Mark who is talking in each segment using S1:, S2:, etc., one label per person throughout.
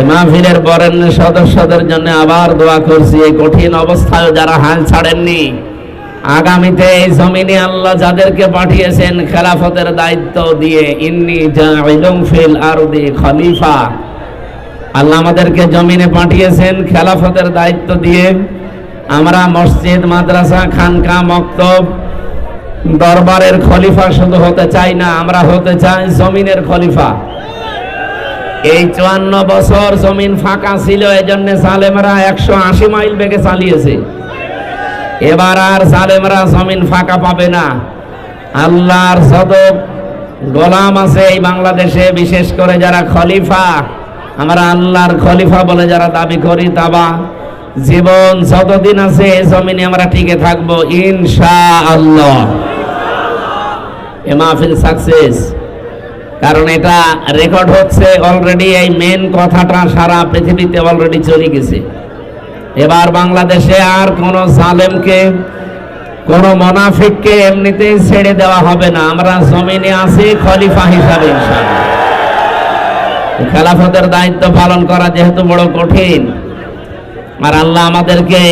S1: মাহফিলের বরেণ্য সদস্যদের জন্য আবার দোয়া করছি। এই কঠিন অবস্থায় যারা হাল ছাড়েননি, আগামীতে এই জমিনে আল্লাহ যাদেরকে পাঠিয়েছেন খেলাফতের দায়িত্ব দিয়ে, ইন্নি ফিল আরদি খলিফা। আল্লাহ আমাদেরকে জমিনে পাঠিয়েছেন খেলাফতের দায়িত্ব দিয়ে। আমরা মসজিদ, মাদ্রাসা, খানকা, মক্তব, দরবারের খলিফা শুধু হতে চাই না, আমরা হতে চাই জমিনের খলিফা। এই চুয়ান্ন বছর জমিন ফাঁকা ছিল এই জন্য সালেমরা একশো আশি মাইল বেগে চালিয়েছে। এবার আর সালেমরা জমিন ফাঁকা পাবে না। আল্লাহর যত গোলাম আছে এই বাংলাদেশে, বিশেষ করে যারা খলিফা, আমরা আল্লাহর খলিফা বলে যারা দাবি করি, তাবা। জীবন যতদিন আছে জমিনে আমরা টিকে থাকব ইনশা আল্লাহ এ মাহফিল সাকসেস কারণ এটা রেকর্ড হচ্ছে অলরেডি এই মেন কথাটা সারা পৃথিবীতে অলরেডি চলে গেছে। এবার বাংলাদেশে আর কোন জালেমকে, কোন মোনাফিককে এমনিতেই ছেড়ে দেওয়া হবে না। আমরা জমিনে আছি খলিফা হিসাবে খেলাফতের দায়িত্ব পালন করা যেহেতু বড় কঠিন। আর আল্লাহ আমাদেরকে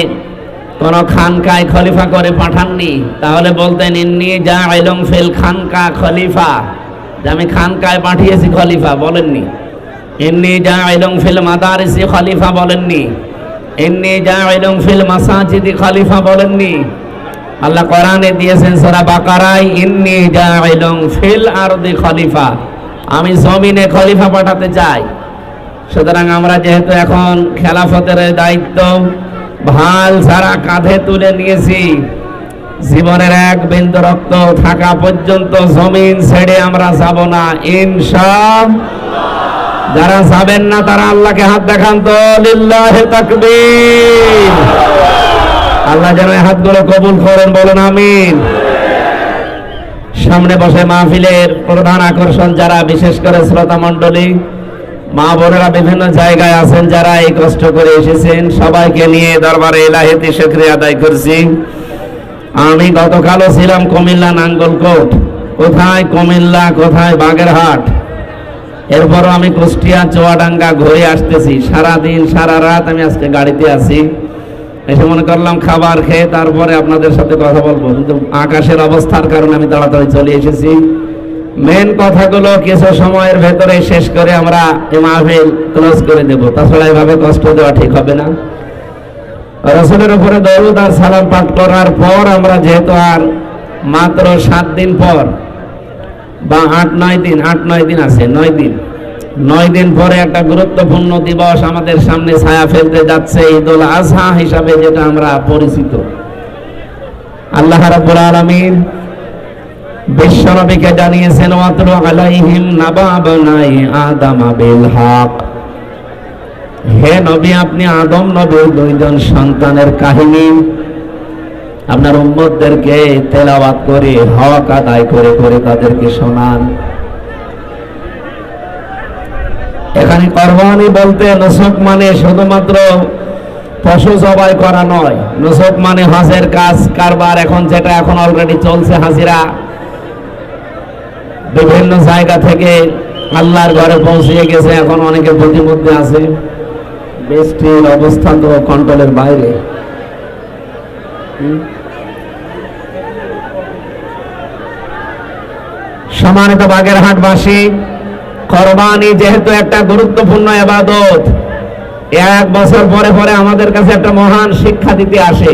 S1: কোন খানকায় খলিফা করে পাঠাননি। তাহলে বলতেন, ইন্নি যা আইলং ফিল খানকা খলিফা। যে আমি খানকায় পাঠিয়েছি খলিফা, বলেননি। ইন্নি যা আইলং ফিল মাদারিসি, খলিফা বলেননি। ইন্নি যা আইলং ফিল মাসাজিদি, খলিফা বলেননি। আল্লাহ কোরআনে দিয়েছেন সূরা বাকারায়, ইন্নি যা আইলং ফিল আরদি, খলিফা। আমি জমিনে খলিফা পাঠাতে চাই। সুতরাং আমরা যেহেতু এখন খেলাফতের দায়িত্ব, ভালো সারা কাঁধে তুলে নিয়েছি। জীবনের এক বিন্দু রক্ত থাকা পর্যন্ত জমিন ছেড়ে আমরা যাব না ইনশা যারা যাবেন না, তারা আল্লাহকে হাত দেখান তো আল্লাহ যেন হাতগুলো কবুল করেন, বলেন আমিন। সামনে বসে মাহফিলের প্রধান আকর্ষণ যারা, বিশেষ করে শ্রোতা মণ্ডলী, মা বোনেরা বিভিন্ন জায়গায় আছেন যারা এই কষ্ট করে এসেছেন। সবাইকে নিয়ে দরবারে এলাহিতে শুক্রিয়া আদায় করছি। আমি গতকালও ছিলাম কুমিল্লা নাঙ্গলকোট। কোথায় কুমিল্লা, কোথায় বাগেরহাট? এরপরও আমি কুষ্টিয়া, চোয়াডাঙ্গা ঘুরে আসতেছি। সারা দিন সারা রাত আমি আজকে গাড়িতে আছি। এসে মনে করলাম খাবার খেয়ে তারপরে আপনাদের সাথে কথা বলব। কিন্তু আকাশের অবস্থার কারণে আমি তাড়াতাড়ি চলে এসেছি। মেন কথাগুলো কিছু সময়ের ভেতরে শেষ করে আমরা মাহফিল ক্লোজ করে দেব। তাছাড়া এভাবে কষ্ট দেওয়া ঠিক হবে না। রসুলের উপরে দরুদ আর সালাম পাঠ করার পর আমরা যেহেতু আর মাত্র সাত দিন পর, বা আট, নয় দিন, আট, নয় দিন আছে, নয় দিন। নয় দিন পরে একটা গুরুত্বপূর্ণ দিবস আমাদের সামনে ছায়া ফেলতে যাচ্ছে, ঈদুল আজহা হিসাবে যেটা আমরা পরিচিত। আল্লাহ রাব্বুল আলামিন বিশ্বনবীকে জানিয়েছেন, ওয়াতলু আলাইহিম নাবা বানাই আদম বিল হক। হে নবী, আপনি আদম নবীর দুইজন সন্তানের কাহিনী আপনার উম্মতদেরকে তেলাওয়াত করে, হক আদায় করে করে তাদেরকে শোনান। এখানে কোরবানি বলতে নসক মানে শুধুমাত্র পশু জবাই করা নয়। নসক মানে হাঁসের কাজ, কারবার, এখন যেটা এখন অলরেডি চলছে হাজিরা। বিভিন্ন জায়গা থেকে আল্লাহর ঘরে পৌঁছে গেছে, এখন অনেকে প্রতিমধ্যে আছে। বৃষ্টির অবস্থা তো কন্ট্রোলের বাইরে। সম্মানিত বাগেরহাটবাসী, কোরবানি যেহেতু একটা গুরুত্বপূর্ণ এবাদত এক বছর পরে পরে আমাদের কাছে একটা মহান শিক্ষা দিতে আসে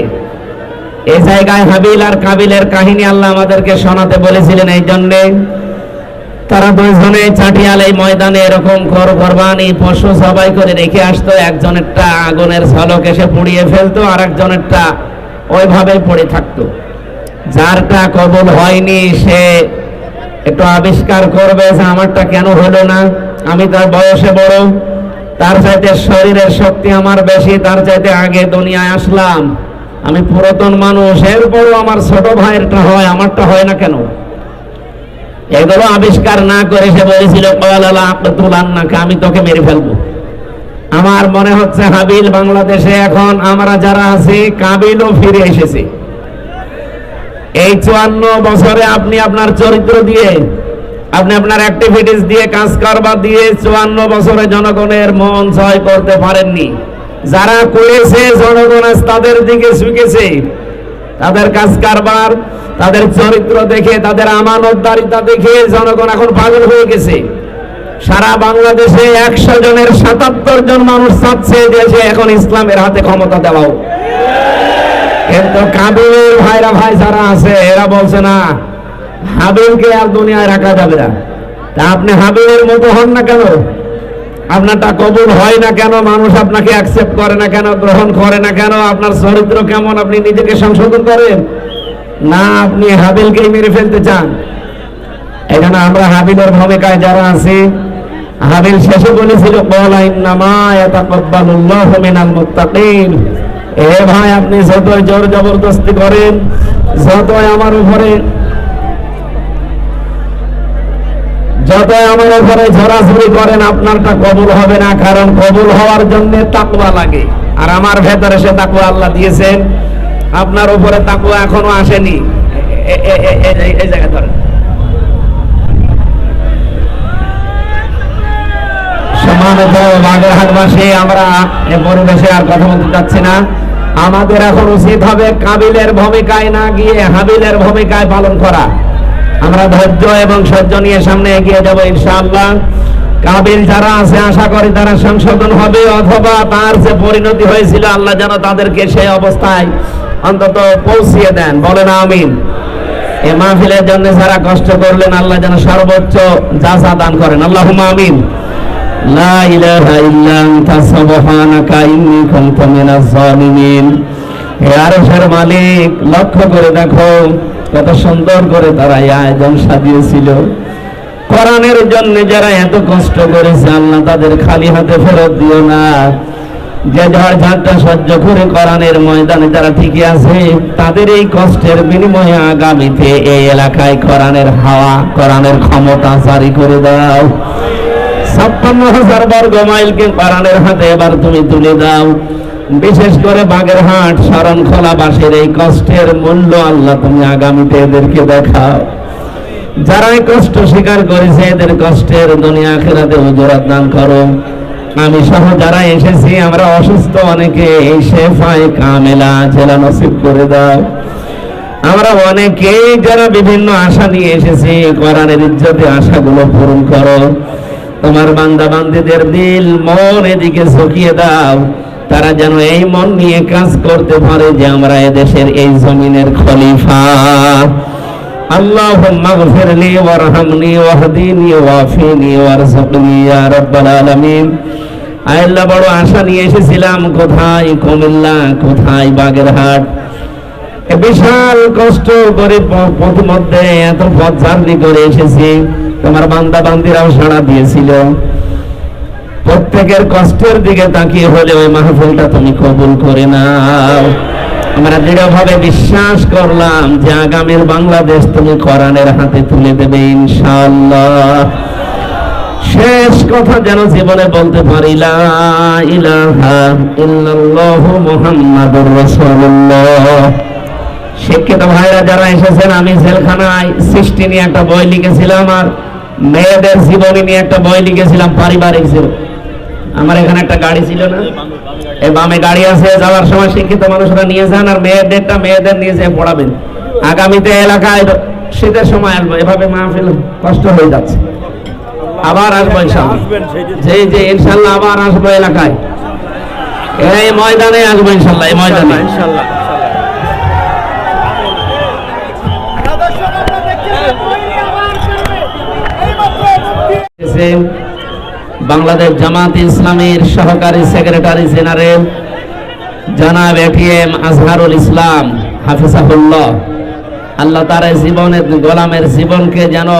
S1: এই জায়গায় হাবিল আর কাবিলের কাহিনী আল্লাহ আমাদেরকে শোনাতে বলেছিলেন এই জন্যে তারা দুইজনে চাটিয়াল ময়দানে এরকম কর কোরবানি পশু সবাই করে রেখে আসতো, একজনেরটা আগুনের ঝলক এসে পুড়িয়ে ফেলতো আর একজনেরটা ওইভাবে পড়ে থাকতো। যারটা কবল হয়নি, সে একটু আবিষ্কার করবে যে আমারটা কেন হলো না? আমি তার বয়সে বড়, তার চাইতে শরীরের শক্তি আমার বেশি, তার চাইতে আগে দুনিয়ায় আসলাম। আমি পুরাতন মানুষ, এরপরও আমার ছোট ভাইয়েরটা হয়, আমারটা হয় না কেন? এগুলো আবিষ্কার না করে সে বলেছিল আমি তোকে মেরে ফেলব। আমার মনে হচ্ছে হাবিল, বাংলাদেশে এখন আমরা যারা আছি, কাবিলও ফিরে এসেছে। এই চুয়ান্ন বছরে আপনি আপনার চরিত্র দিয়ে, আপনি আপনার অ্যাক্টিভিটিস দিয়ে, কাজ কারবার দিয়ে চুয়ান্ন বছরে জনগণের মন জয় করতে পারেননি। যারা করেছে, জনগণ তাদের দিকে ঝুঁকেছে। তাদের কাজ কারবার, তাদের চরিত্র দেখে, তাদের আমানতদারিতা দেখে জনগণ এখন পাগল হয়ে গেছে। সারা বাংলাদেশে একশো জনের সাতাত্তর জন মানুষ চাচ্ছে সে এখন ইসলামের হাতে ক্ষমতা দেওয়া কিন্তু কাবিলের ভাইরা ভাই যারা আছে, এরা বলছে না, হাবিলকে আর দুনিয়ায় রাখা যাবে না। তা আপনি হাবিলের মতো হন না কেন? আপনারটা কবুল হয় না কেন? মানুষ আপনাকে অ্যাকসেপ্ট করে না কেন? গ্রহণ করে না কেন? আপনার চরিত্র কেমন? আপনি নিজেকে সংশোধন করেন? না, আপনি হাবিলকেই মেরে ফেলতে চান। এখানে আমরা হাবিলের ভূমিকায় যারা আছি, হাবিল শেষে বলেছিল এ ভাই, আপনি যতই জোর জবরদস্তি করেন, যতই আমার উপরে যতই আমার উপরে ঝরাঝরি করেন, আপনারটা কবুল হবে না, কারণ কবুল হওয়ার জন্য তাকওয়া লাগে। আর আমার ভেতরে সে তাকওয়া আল্লাহ দিয়েছেন। আপনার উপরে তাকওয়া এখনও আসেনি। সম্মানিত বাগেরহাটবাসী, আমরা এ পরিবেশে আর কথা বলতে চাচ্ছি না। আমাদের এখন উচিত হবে কাবিলের ভূমিকায় না গিয়ে হাবিলের ভূমিকায় পালন করা। আমরা ধৈর্য এবং সহ্য নিয়ে সামনে এগিয়ে যাব ইনশাআল্লাহ। কাবিল যারা আছে, আশা করি তারা সংশোধন হবে, অথবা তার যে পরিণতি হয়েছিল, আল্লাহ যেন তাদেরকে সেই অবস্থায় অন্তত পৌঁছিয়ে দেন। বলেন আমিন। এ মাহফিলের জন্য যারা কষ্ট করলেন, আল্লাহ যেন সর্বোচ্চ যাচা দান করেন। আল্লাহ আমিন। মিনাজ জালিমিন হে আরশের মালিক, লক্ষ্য করে দেখো কত সুন্দর করে তারা আয়োজন সাজিয়েছিল। কোরআনের জন্য যারা এত কষ্ট করেছে, আল্লাহ তাদের খালি হাতে ফেরত দিও না। যে ঝড় ঝাড়টা সহ্য করে কোরআনের ময়দানে যারা ঠিকই আছে, তাদের এই কষ্টের বিনিময়ে আগামীতে এই এলাকায় কোরআনের হাওয়া, কোরআনের ক্ষমতা জারি করে দাও। ছাপ্পান্ন হাজার বর্গ মাইলকে কোরআনের হাতে এবার তুমি তুলে দাও। বিশেষ করে বাগেরহাট শরণখোলা বাসের এই কষ্টের মূল্য আল্লাহ তুমি আগামীতে এদেরকে দেখাও। যারা এই কষ্ট স্বীকার করেছে, এদের কষ্টের দুনিয়া আখেরাতে উজরাত দান করো। আমি সহ যারা এসেছি, আমরা অসুস্থ অনেকে, এই শেফায় কামেলা জেলা নসিব করে দাও। আমরা অনেকেই যারা বিভিন্ন আশা নিয়ে এসেছি, কোরআনের ইজ্জতে আশাগুলো পূরণ করো। তোমার বান্দা বান্দিদের দিল মন এদিকে ঝুঁকিয়ে দাও। তারা যেন এই মন নিয়ে কাজ করতে পারে যে আমরা এদেশের এই জমিনের খলিফা اللهم اغفر لي وارحمني واهدني وعافني وارزقني يا رب العالمين আল্লাহ বড় আশা নিয়ে এসেছিলাম কোথায় কুমিল্লা কোথায় বাগেরহাট এ বিশাল কষ্ট করে প- পথিমধ্যে এত পথ জার্নি করে এসেছি তোমার বান্দা বান্দিরাও সাড়া দিয়েছিল প্রত্যেকের কষ্টের দিকে তাকিয়ে হলে ওই মাহফিলটা তুমি কবুল করে নাও। আমরা দৃঢ়ভাবে বিশ্বাস করলাম যে আগামীর বাংলাদেশ তুমি কোরআনের হাতে তুলে দেবে ইনশাআল্লাহ। শেষ কথা যেন জীবনে বলতে পারি শিক্ষিত ভাইরা যারা এসেছেন, আমি জেলখানায় সৃষ্টি নিয়ে একটা বই লিখেছিলাম আর মেয়েদের জীবনী নিয়ে একটা বই লিখেছিলাম, পারিবারিক জীবন। আমার এখানে একটা গাড়ি ছিল না। এই বামে গাড়ি আছে যাওয়ার সময় শিক্ষিত মানুষরা নিয়ে যান আর মেয়েদেরটা মেয়েদের নিয়ে যেয়ে পড়াবেন। আগামীতে এলাকায় শীতের সময় আসব এভাবে মাহফিল কষ্ট হয়ে যাচ্ছে। আবার আসব ইনশাল্লাহ জি জি ইনশাল্লাহ আবার আসব এলাকায়। এই ময়দানে আসব ইনশাল্লাহ এই ময়দানে।
S2: ইনশাল্লাহ
S1: বাংলাদেশ জামাত ইসলামের সহকারী সেক্রেটারি জেনারেল জনাব এটিএম আজহারুল ইসলাম হাফিজাহুল্লাহ। আল্লাহ তার জীবনের গোলামের জীবনকে যেন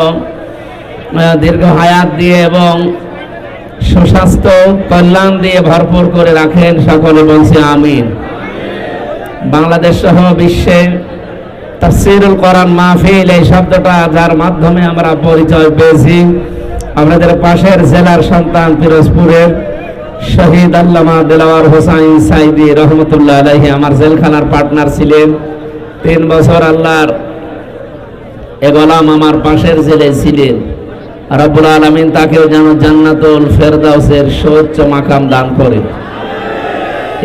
S1: দীর্ঘ হায়াত দিয়ে এবং সুস্বাস্থ্য, কল্যাণ দিয়ে ভরপুর করে রাখেন সকলে বলছে আমিন। বাংলাদেশ সহ বিশ্বে তাফসিরুল কোরআন মাহফিল এই শব্দটা যার মাধ্যমে আমরা পরিচয় পেয়েছি। আমাদের পাশের জেলার সন্তান পিরোজপুরের শহীদ আল্লামা দেলাওয়ার হোসাইন সাইদি রহমতুল্লাহ আলাইহি আমার জেলখানার পার্টনার ছিলেন। তিন বছর আল্লাহর এ আমার পাশের জেলে ছিলেন। রব্বুল আলমিন তাকেও যেন জান্নাতুল ফেরদাউসের সর্বোচ্চ মাকাম দান করে।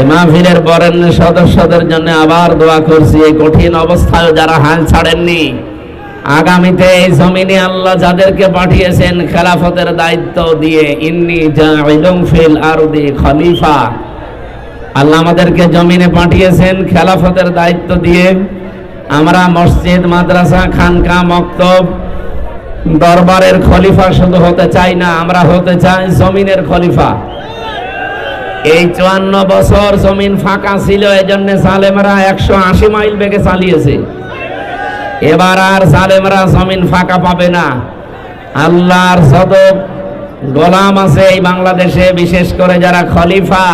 S1: মাহফিলের বরেণ্য সদস্যদের জন্য আবার দোয়া করছি, এই কঠিন অবস্থায় যারা হাল ছাড়েননি আগামীতে এই জমিনে আল্লাহ যাদেরকে পাঠিয়েছেন খেলাফতের দায়িত্ব দিয়ে, ইন্নি ফিল আরদি খলিফা। আল্লাহ আমাদেরকে জমিনে পাঠিয়েছেন খেলাফতের দায়িত্ব দিয়ে, আমরা মসজিদ, মাদ্রাসা, খানকা, মক্তব, দরবারের খলিফা শুধু হতে চাই না, আমরা হতে চাই জমিনের খলিফা। এই চুয়ান্ন বছর জমিন ফাঁকা ছিল এই জন্য সালেমরা একশো আশি মাইল বেগে চালিয়েছে। এবার আর সালেমরা জমিন ফাঁকা পাবে না। আল্লাহর যত গোলাম আছে এই বাংলাদেশে, বিশেষ করে যারা খলিফা।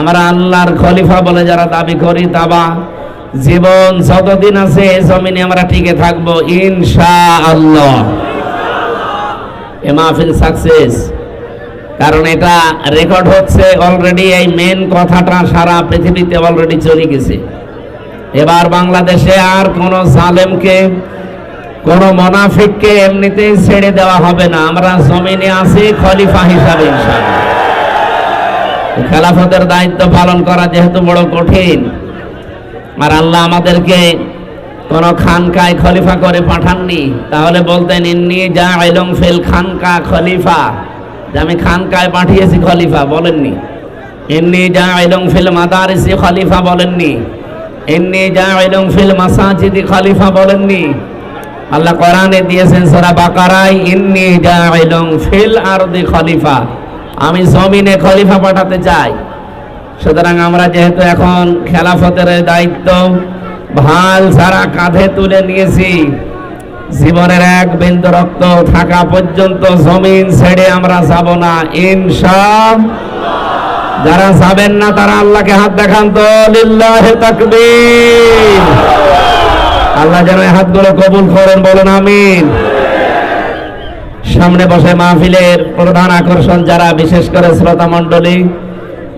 S1: আমরা আল্লাহর খলিফা বলে যারা দাবি করি, তাবা। জীবন যতদিন আছে এই জমিনে আমরা টিকে থাকব ইনশা আল্লাহ এ মাহফিল সাকসেস কারণ এটা রেকর্ড হচ্ছে অলরেডি এই মেন কথাটা সারা পৃথিবীতে অলরেডি চলে গেছে। এবার বাংলাদেশে আর কোন জালেমকে, কোন মোনাফিককে এমনিতেই ছেড়ে দেওয়া হবে না। আমরা জমিনে আছি খলিফা হিসাবে। খেলাফতের দায়িত্ব পালন করা যেহেতু বড় কঠিন, আর আল্লাহ আমাদেরকে কোন খানকায় খলিফা করে পাঠাননি, তাহলে বলতেন, ইন্নি যা আইলং ফিল খানকা খলিফা। যে আমি খানকায় পাঠিয়েছি খলিফা, বলেননি। ইন্নি যা আইলং ফিল মাদারিসি খলিফা, বলেননি। ইন্নি যা আইলং ফিল মাসাজিদি, খলিফা বলেননি। আল্লাহ কোরআনে দিয়েছেন সূরা বাকারায়, ইন্নি যা আইলং ফিল আরদি খলিফা। আমি জমিনে খলিফা পাঠাতে চাই। সুতরাং আমরা যেহেতু এখন খেলাফতের দায়িত্ব, ভালো সারা কাঁধে তুলে নিয়েছি। জীবনের এক বিন্দু রক্ত থাকা পর্যন্ত জমিন ছেড়ে আমরা যাব না ইনশা যারা যাবেন না, তারা আল্লাহকে হাত দেখান তো। আল্লাহ যেন এই হাতগুলো কবুল করেন, বলেন আমিন। সামনে বসে মাহফিলের প্রধান আকর্ষণ যারা, বিশেষ করে শ্রোতা মণ্ডলী,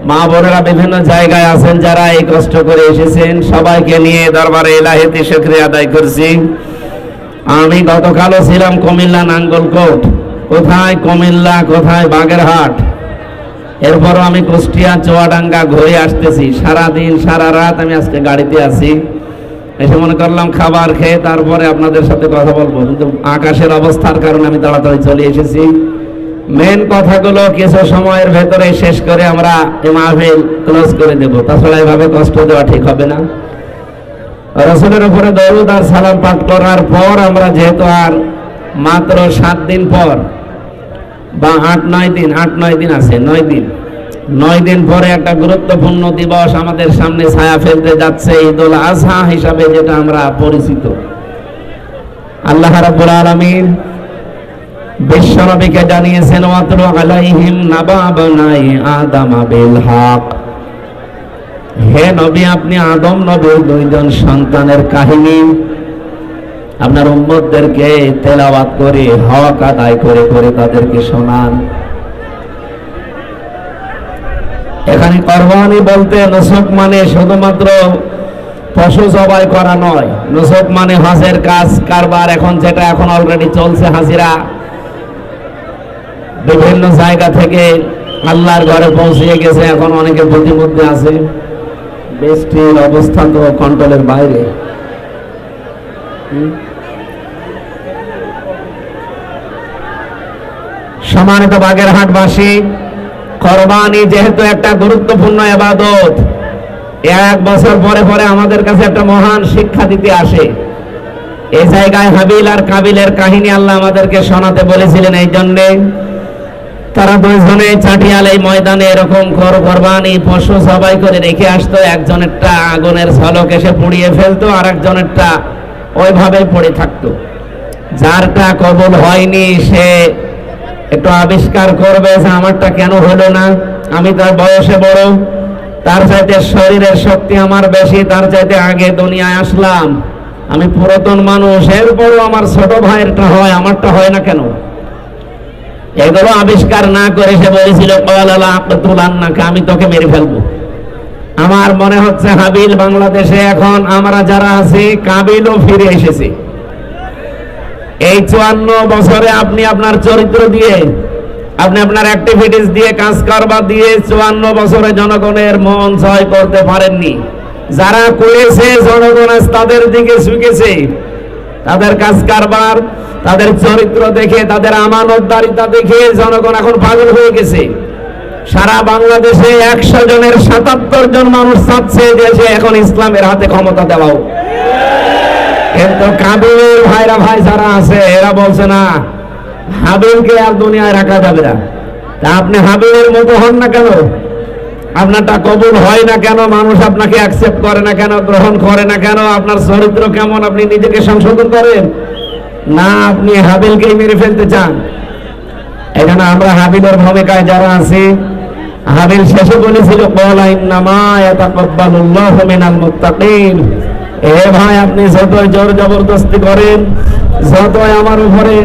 S1: মা বোনেরা বিভিন্ন জায়গায় আছেন যারা এই কষ্ট করে এসেছেন, সবাইকে নিয়ে দরবারে এলাহিতে শুক্রিয়া আদায় করছি। আমি গতকালও ছিলাম কুমিল্লা নাঙ্গলকোট। কোথায় কুমিল্লা, কোথায় বাগেরহাট? এরপরও আমি কুষ্টিয়া, চোয়াডাঙ্গা ঘুরে আসতেছি। সারা দিন সারা রাত আমি আজকে গাড়িতে আছি। এসে মনে করলাম খাবার খেয়ে তারপরে আপনাদের সাথে কথা বলব। কিন্তু আকাশের অবস্থার কারণে আমি তাড়াতাড়ি চলে এসেছি। মেন কথাগুলো কিছু সময়ের ভেতরে শেষ করে আমরা মাহফিল ক্লোজ করে দেব। তাছাড়া এভাবে কষ্ট দেওয়া ঠিক হবে না। রসুলের উপরে দরুদ আর সালাম পাঠ করার পর আমরা যেহেতু আর মাত্র সাত দিন পর বা আট, নয় দিন, আট, নয় দিন আছে, নয় দিন। নয় দিন পরে একটা গুরুত্বপূর্ণ দিবস আমাদের সামনে ছায়া ফেলতে যাচ্ছে, ঈদুল আজহা হিসাবে যেটা আমরা পরিচিত। আল্লাহ রাব্বুল আলামিন বিশ্বনবীকে জানিয়েছেন, ওয়াতলু আলাইহিম নাবা বানাই আদম বিল হক। হে নবী, আপনি আদম নবীর দুইজন সন্তানের কাহিনী আপনার উম্মতদেরকে তেলাওয়াত করে, হক আদায় করে করে তাদেরকে শোনান। এখানে কোরবানি বলতে নসক মানে শুধুমাত্র পশু জবাই করা নয়। নসক মানে হাজের কাজ, কারবার, এখন যেটা এখন অলরেডি চলছে হাজিরা। বিভিন্ন জায়গা থেকে আল্লাহর ঘরে পৌঁছে গেছে, এখন অনেকে প্রতিমধ্যে আছে। বৃষ্টির অবস্থা তো কন্ট্রোলের বাইরে। হুম? সম্মানিত বাগেরহাটবাসী কোরবানি যেহেতু একটা গুরুত্বপূর্ণ এবাদত এক বছর পরে পরে আমাদের কাছে একটা মহান শিক্ষা দিতে আসে। এই জায়গায় হাবিল আর কাবিলের কাহিনী আল্লাহ আমাদেরকে শোনাতে বলেছিলেন এই জন্যে। তারা দুইজনে চাটিয়াল এই ময়দানে এরকম কর কোরবানি পশু সবাই করে রেখে আসতো, একজনেরটা আগুনের ঝলক এসে পুড়িয়ে ফেলতো আর একজনেরটা ওইভাবে পড়ে থাকতো। যারটা কবল হয়নি সে একটু আবিষ্কার করবে যে আমারটা কেন হলো না? আমি তার বয়সে বড়। তার চাইতে শরীরের শক্তি আমার বেশি, তার চাইতে আগে দুনিয়ায় আসলাম। আমি পুরাতন মানুষ, এরপরও আমার ছোট ভাইয়েরটা হয়, আমারটা হয় না কেন? এগুলো আবিষ্কার না করে সে বলেছিল আমি তোকে মেরে ফেলব। আমার মনে হচ্ছে হাবিল বাংলাদেশে এখন আমরা যারা আছি, কাবিলও ফিরে এসেছি। এই চুয়ান্ন বছরে আপনি আপনার চরিত্র দিয়ে, আপনি আপনার অ্যাক্টিভিটিস দিয়ে, কাজ কারবার দিয়ে চুয়ান্ন বছরে জনগণের মন জয় করতে পারেননি। যারা করেছে জনগণ তাদের দিকে ঝুঁকেছে। তাদের কাজ কারবার, তাদের চরিত্র দেখে, তাদের আমানতদারিতা দেখে জনগণ এখন পাগল হয়ে গেছে। সারা বাংলাদেশে একশো জনের সাতাত্তর জন মানুষ চাচ্ছে যে এখন ইসলামের হাতে ক্ষমতা দেওয়াও। কিন্তু কাবিলের ভাইরা ভাই যারা আছে, এরা বলছে না, হাবিলকে আর দুনিয়ায় রাখা যাবে না। তা আপনি হাবিলের মতো হন না কেন? আপনারটা কবুল হয় না কেন? মানুষ আপনাকে অ্যাকসেপ্ট করে না কেন? গ্রহণ করে না কেন? আপনার চরিত্র কেমন? আপনি নিজেকে সংশোধন করেন? না, আপনি হাবিলকেই মেরে ফেলতে চান। এখানে আমরা হাবিলের ভূমিকায় যারা আছি, হাবিল শেষে বলেছিল, কলা ইন্নামা ইয়াতাকাব্বালুল্লাহু মিনাল মুত্তাকিন। এ ভাই, আপনি যতই জোর জবরদস্তি করেন, যতই আমার উপরে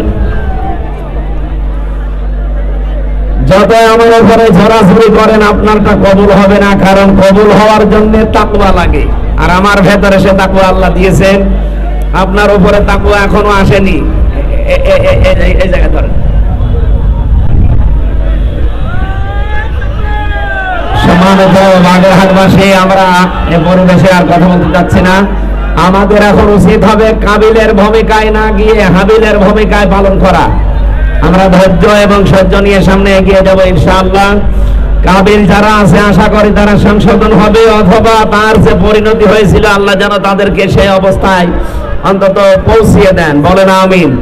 S1: যতই আমার উপরে করেন, আপনারটা কবুল হবে না, কারণ কবুল হওয়ার জন্য তাকওয়া লাগে। আর আমার ভেতরে সে তাকওয়া আল্লাহ দিয়েছেন। আপনার উপরে তাকওয়া এখনও আসেনি। এই জায়গায় ধরেন। সম্মানিত বাগেরহাটবাসী, আমরা এ পরিবেশে আর কথা বলতে চাচ্ছি না। আমাদের এখন উচিত হবে কাবিলের ভূমিকায় না গিয়ে হাবিলের ভূমিকায় পালন করা। আমরা ধৈর্য এবং সহ্য নিয়ে সামনে এগিয়ে যাব ইনশাআল্লাহ। কাবিল যারা আছে, আশা করি তারা সংশোধন হবে, অথবা তার যে পরিণতি হয়েছিল, আল্লাহ যেন তাদেরকে সেই অবস্থায় অন্তত পৌঁছিয়ে দেন। বলেন আমিন।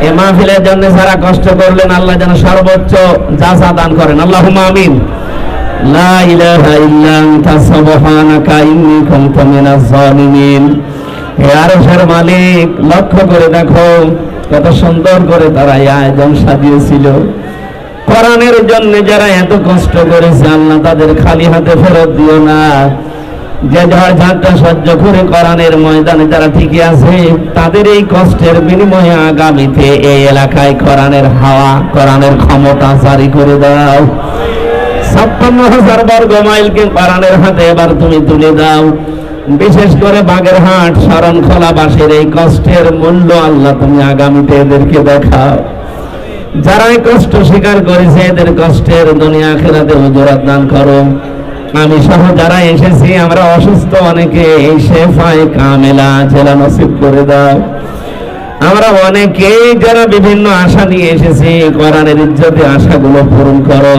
S1: এ মাহফিলের জন্য যারা কষ্ট করলেন, আল্লাহ যেন সর্বোচ্চ যাচা দান করেন। আল্লাহ আমিন। ইলাহা ইল্লা আনতা, সুবহানাকা ইন্নী কুনতু মিনাজ জালিমিন হে আরশের মালিক, লক্ষ্য করে দেখো কত সুন্দর করে তারা আয়োজন সাজিয়েছিল। কোরআনের জন্য যারা এত কষ্ট করেছে, আল্লাহ তাদের খালি হাতে ফেরত দিও না। যে ঝড় ঝাঁটটা সহ্য করে কোরআনের ময়দানে যারা ঠিকই আছে, তাদের এই কষ্টের বিনিময়ে আগামীতে এই এলাকায় কোরআনের হাওয়া, কোরআনের ক্ষমতা জারি করে দাও। ছাপ্পান্ন হাজার বর্গ মাইলকে কোরআনের হাতে এবার তুমি তুলে দাও। বিশেষ করে বাগেরহাট শরণখোলা বাসের এই কষ্টের মূল্য আল্লাহ তুমি আগামীতে এদেরকে দেখাও। যারা কষ্ট স্বীকার করেছে, এদের কষ্টের দুনিয়া আখেরাতে হুজুরাত দান করো। আমি সহ যারা এসেছি, আমরা অসুস্থ অনেকে, এই শেফায় কামেলা জেলা নসিব করে দাও। আমরা অনেকেই যারা বিভিন্ন আশা নিয়ে এসেছি, কোরআনের ইজ্জতে আশাগুলো পূরণ করো।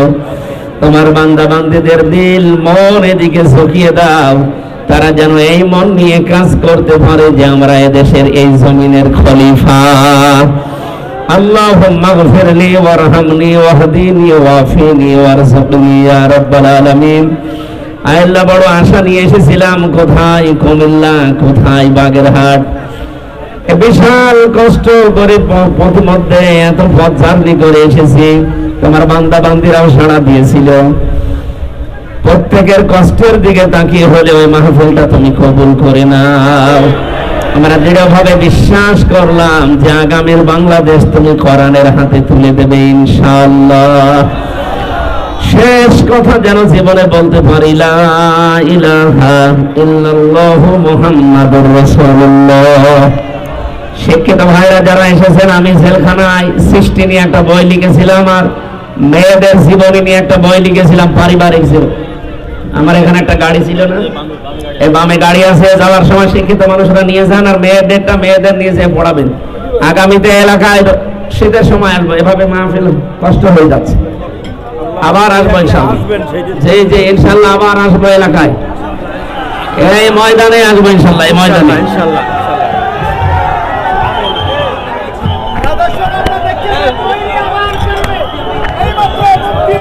S1: তোমার বান্দা বান্দিদের দিল মন এদিকে ঝুঁকিয়ে দাও তারা যেন এই মন নিয়ে কাজ করতে পারে যে আমরা এদেশের এই জমিনের খলিফা اللهم اغفر لي وارحمني واهدني وعافني وارزقني يا رب العالمين আল্লাহ বড় আশা নিয়ে এসেছিলাম কোথায় কুমিল্লা কোথায় বাগেরহাট এ বিশাল কষ্ট করে মধ্যে এত পথ জার্নি করে এসেছি। তোমার বান্দা বান্দিরাও সাড়া দিয়েছিল। প্রত্যেকের কষ্টের দিকে তাকিয়ে হলে ওই মাহফিলটা তুমি কবুল করে নাও। আমরা দৃঢ়ভাবে বিশ্বাস করলাম যে আগামীর বাংলাদেশ তুমি কোরআনের হাতে তুলে দেবে ইনশাআল্লাহ। শেষ কথা যেন জীবনে বলতে পারি ইলাহা ইল্লাল্লাহু মুহাম্মাদুর রাসূলুল্লাহ। শিক্ষিত ভাইরা যারা এসেছেন, আমি জেলখানায় সৃষ্টি নিয়ে একটা বই লিখেছিলাম আর মেয়েদের জীবনী নিয়ে একটা বই লিখেছিলাম, পারিবারিক জীবন। আমার এখানে একটা গাড়ি ছিল না? এই বামে গাড়ি আছে, যাওয়ার সময় শিক্ষিত মানুষরা নিয়ে যান আর মেয়েদেরটা মেয়েদের নিয়ে যেয়ে পড়াবেন। আগামীতে এলাকায় শীতের সময় আসব, এভাবে মাহফিল কষ্ট হয়ে যাচ্ছে। আবার আসব ইনশাল্লাহ জি ইনশাল্লাহ আবার আসব এলাকায়। এই ময়দানে আসব ইনশাল্লাহ এই ময়দানে।
S2: ইনশাল্লাহ